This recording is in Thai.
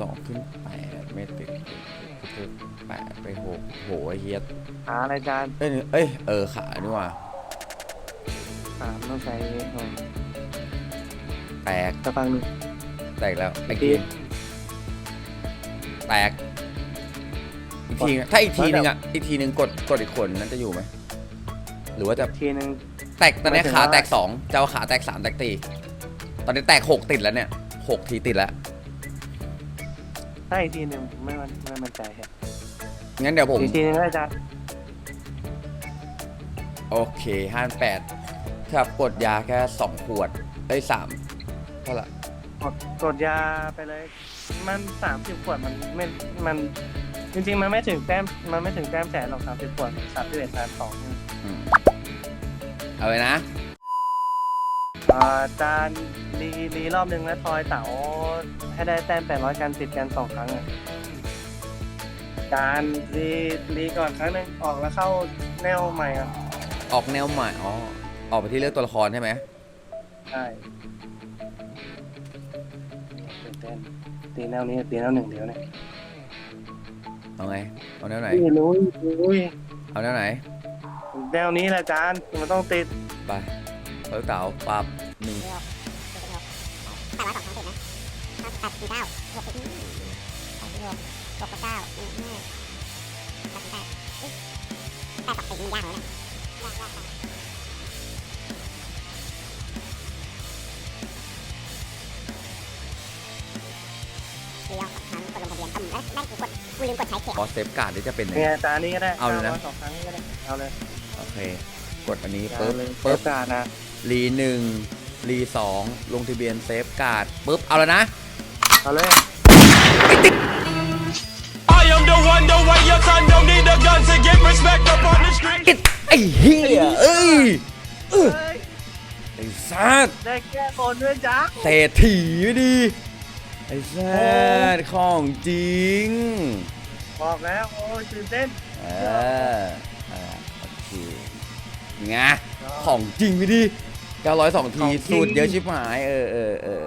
สองขึ้นแปดไม่ติดคือแปดไปหกโหไเฮียขาอะไรจานเอ้ยเอ้ยเออขาดีกว่าสามต้องใช้หน่อยแตกสักพังหนึงแตกแล้วไอ้ทีแตกอีกทีถ้าอีกทีนึงอะอีกทีนึงกดกดอีกคนนั้นจะอยู่ไหมหรือว่าจะทีนึง แตกตอนนี้ขาแตกสองเจ้าขาแตกสามแตกตีตอนนี้แตกหกติดแล้วเนี่ยหกทีติดแล้ว ถ้าอีกทีหนึ่งไม่มันไม่มั่นใจครับงั้นเดี๋ยวผม อีกทีหนึงก็จะโอเคห้าแปดครับกดยาแค่สองขวดไอ้ยสามเท่าไหร่กดกดยาไปเลย มันสามสิบขวดมันไม่มันจริงๆ มันไม่ถึงแต้มมันไม่ถึงแต้มแสนหรอกสามสิบขวดสามสิบเอ็ดล้านสอง อืมเอาไปนะ อ่าจานรีรีรอบหนึ่งแล้วทอยเต๋าให้ได้แต้มแปดร้อยกันติดกันสองครั้งอะจานรีรีก่อนครั้งหนึ่งออกแล้วเข้าแนวใหม่อะออกแนวใหม่อ๋อออกไปที่เลือกตัวละครใช่ไหมใช่ตื่นเต้นตีแนวนี้ตีแนวหนึ่งเดียวเนี่ยเอาไงเอาแนวไหน อุ้ยรู้อุ้ยเอาแนวไหน แนวนี้แหละจานมันต้องติดไป เออเต๋าปรับหนึ่งแปดร้อยสองครั้งติดนะแปดสี่เก้าหกสิบแปดสี่หกหกกับเก้าอืมห้าแปดสี่แปดเอ้ยแปดสองติดมันยากเลยเนี่ยยากยากไปเดี๋ยวสองครั้งกดลงทะเบียนอืมแล้วแม่งกูกดกูลืมกดใช้เข็มพอเซฟการ์ดนี่จะเป็นไง เนี่ยจานนี้ก็ได้เอาเลยนะจสองครั้งก็ได้เอาเลยโอเค กดอันนี้จานปุ๊บเลยปุ๊บจานนะ รีหนึ่งรีสองลงทะเบียนเซฟการ์ดปุ๊บ เอาแล้วนะ เอาเลย I am the one, the way your son don't need a gun to get respect up on the street. ไอ้เหี้ยเอ้ยเออไอ้สัสได้แก้บนด้วยจ้าเศรษฐีไม่ดีไอ้สัสของจริง บอกแล้วโอ้ยตื่นเต้น เออเออโอเคไงของจริงไม่ดี 902ทีของจริงสูตรเยอะชิบหาย เออเออเออ